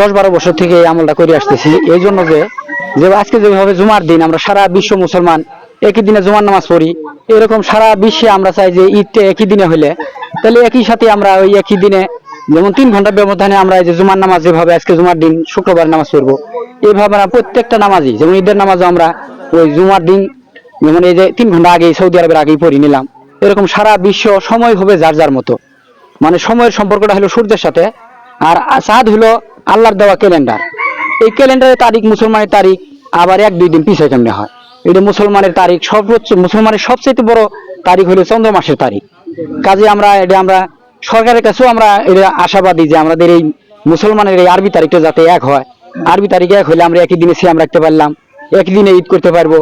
দশ বারো বছর থেকে এই আমলটা করে আসতেছি। এই জন্য যে যে আজকে যেভাবে জুমার দিন আমরা সারা বিশ্ব মুসলমান একই দিনে জুমার নামাজ পড়ি, এরকম সারা বিশ্বে আমরা চাই যে ঈদটা একই দিনে হলে তাহলে একই সাথে আমরা ওই একই দিনে যেমন তিন ঘণ্টা ব্যবধানে আমরা এই যে জুমার নামাজ যেভাবে আজকে জুমার দিন শুক্রবার নামাজ পড়ব এইভাবে আমরা প্রত্যেকটা নামাজই, যেমন ঈদের নামাজও আমরা ওই জুমার দিন যেমন এই যে তিন ঘণ্টা আগে সৌদি আরবের আগেই পড়ি নিলাম। এরকম সারা বিশ্ব সময় হবে যার যার মতো। মানে সময়ের সম্পর্কটা হলো সূর্যের সাথে, আর চাঁদ হলো আল্লাহর দেওয়া ক্যালেন্ডার এই ক্যালেন্ডারের তারিখ মুসলমানের তারিখ, আবার এক দুই দিন পিছিয়ে কেমনে হয়? এটা মুসলমানের তারিখ, সর্বোচ্চ মুসলমানের সবচেয়ে বড় তারিখ হলো চন্দ্র মাসের তারিখ। কাজে আমরা, এটা আমরা সরকারের কাছেও আমরা এটা আশাবাদী যে আমাদের এই মুসলমানের এই আরবি তারিখটা যাতে এক হয়। আরবি তারিখ এক হলে আমরা একই দিনে সিয়াম রাখতে পারলাম, একই দিনে ঈদ করতে পারব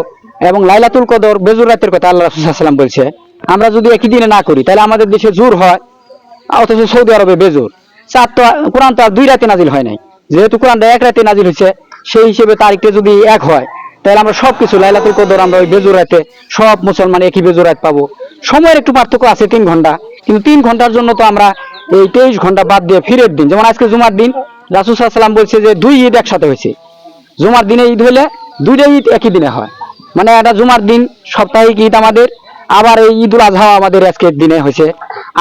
এবং লাইলাতুল কদর, বেজুর রাতের কথা আল্লাহ রাসুল্লাহাম বলছে, আমরা যদি একই দিনে না করি, তাহলে আমাদের দেশে জোর হয়, অথচ সৌদি আরবে বেজোর। তো কোরআন তো আর দুই রাতে নাজিল হয় নাই। যেহেতু কোরআনটা এক রাতে নাজিল হয়েছে সেই হিসেবে তারিখটা যদি এক হয়, তাহলে আমরা লাইলাতুল কদর, আমরা ওই বেজোর রাতে সব মুসলমান একই বেজোর রাত পাবো। সময়ের একটু পার্থক্য আছে তিন ঘণ্টা, কিন্তু তিন ঘণ্টার জন্য তো আমরা এই তেইশ ঘণ্টা বাদ দিয়ে ফিরের দিন, যেমন আজকে জুমার দিন, রাসুল সাল্লাম বলছে যে দুই ঈদ একসাথে হয়েছে। জুমার দিনে ঈদ হলে দুইটা ঈদ একই দিনে হয়। মানে একটা জুমার দিন, সাপ্তাহিক ঈদ আমাদের, আবার এই ঈদুল আজহা আমাদের আজকের দিনে হয়েছে।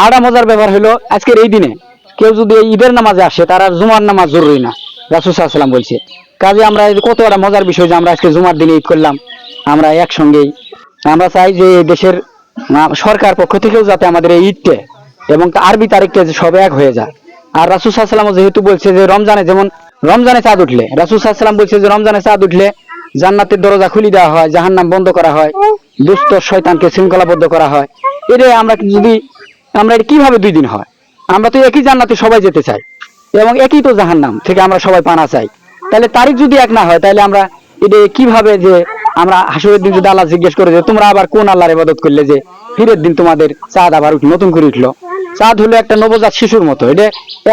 আরেকটা মজার ব্যাপার হলো, আজকের এই দিনে কেউ যদি ঈদের নামাজে আসে, তার আর জুমার নামাজ জরুরি না। রাসুল সাল্লাম বলছে, কাজে আমরা কত একটা মজার বিষয় যে আমরা আজকে জুমার দিনে ঈদ করলাম। আমরা একসঙ্গেই, আমরা চাই যে দেশের সরকার পক্ষ থেকেও যাতে আমাদের এই ঈদটা এবং আরবি তারিখটা সব এক হয়ে যায়। আর রাসুল সাল্লাম যেহেতু বলছে যে রমজানে যেমন, রমজানে চাঁদ উঠলে, রাসুল সাল্লাম বলছে যে রমজানে চাঁদ উঠলে জান্নাতের দরজা খুলে দেওয়া হয়, জাহান্নাম বন্ধ করা হয়, দুষ্ট শয়তানকে শৃঙ্খলাবদ্ধ করা হয়। এটা আমরা যদি, আমরা এটা কীভাবে দুই দিন হয়? আমরা তো একই জান্নাতে সবাই যেতে চাই এবং একই তো জাহান্নাম থেকে আমরা সবাই পানা চাই। তাহলে তারিখ যদি এক না হয় তাহলে আমরা এটা কীভাবে যে আমরা হাসুরের দিন যদি আল্লাহ জিজ্ঞেস করে যে তোমরা আবার কোন আল্লাহর ইবাদত করলে যে ফিরের দিন তোমাদের চাঁদ আবার উঠল, নতুন করে উঠল? চাঁদ হলো একটা নবজাত শিশুর মতো। এটা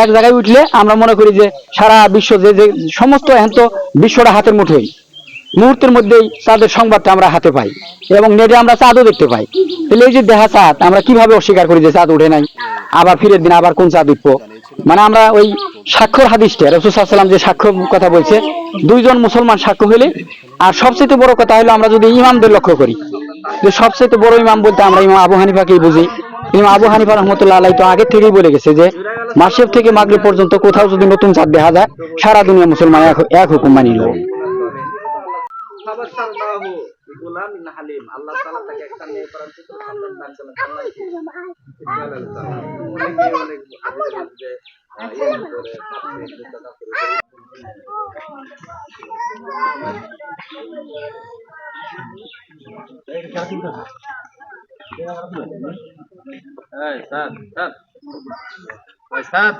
এক জায়গায় উঠলে আমরা মনে করি যে সারা বিশ্ব যে যে সমস্ত এখন তো বিশ্বটা হাতের মুঠোই মুহূর্তের মধ্যেই চাঁদের সংবাদটা আমরা হাতে পাই এবং নেটে আমরা চাঁদও দেখতে পাই। তাহলে এই যে দেখা চাঁদ আমরা কীভাবে অস্বীকার করি যে চাঁদ উঠে নাই? আবার ফিরের দিন, আবার কোন চাঁদ উঠবো? মানে আমরা ওই স্বাক্ষর হাদিসটা রসুসাল্লাম যে সাক্ষ্য কথা বলছে, দুইজন মুসলমান সাক্ষ্য হলে আর সবচেয়ে বড় কথা হলো আমরা যদি ইমামদের লক্ষ্য করি, যে সবচেয়ে বড় ইমাম বলতে আমরা ইমাম আবু হানিফাকেই বুঝি। ইমাম আবু হানিফা রহমতুল্লাহ আলাই তো আগে থেকেই বলে গেছে যে, মাসের থেকে মাগরিব পর্যন্ত কোথাও যদি নতুন চাঁদ দেখা যায়, সারা দুনিয়া মুসলমান এক হুকুম ফাবাশশারনাহু বিগুলামিন হালিম। আল্লাহ তাআলা তাকে একটা মেয়ে করার পুত্র সন্তান দান করলেন। অনেকে অনেক স্যার, স্যার। স্যার।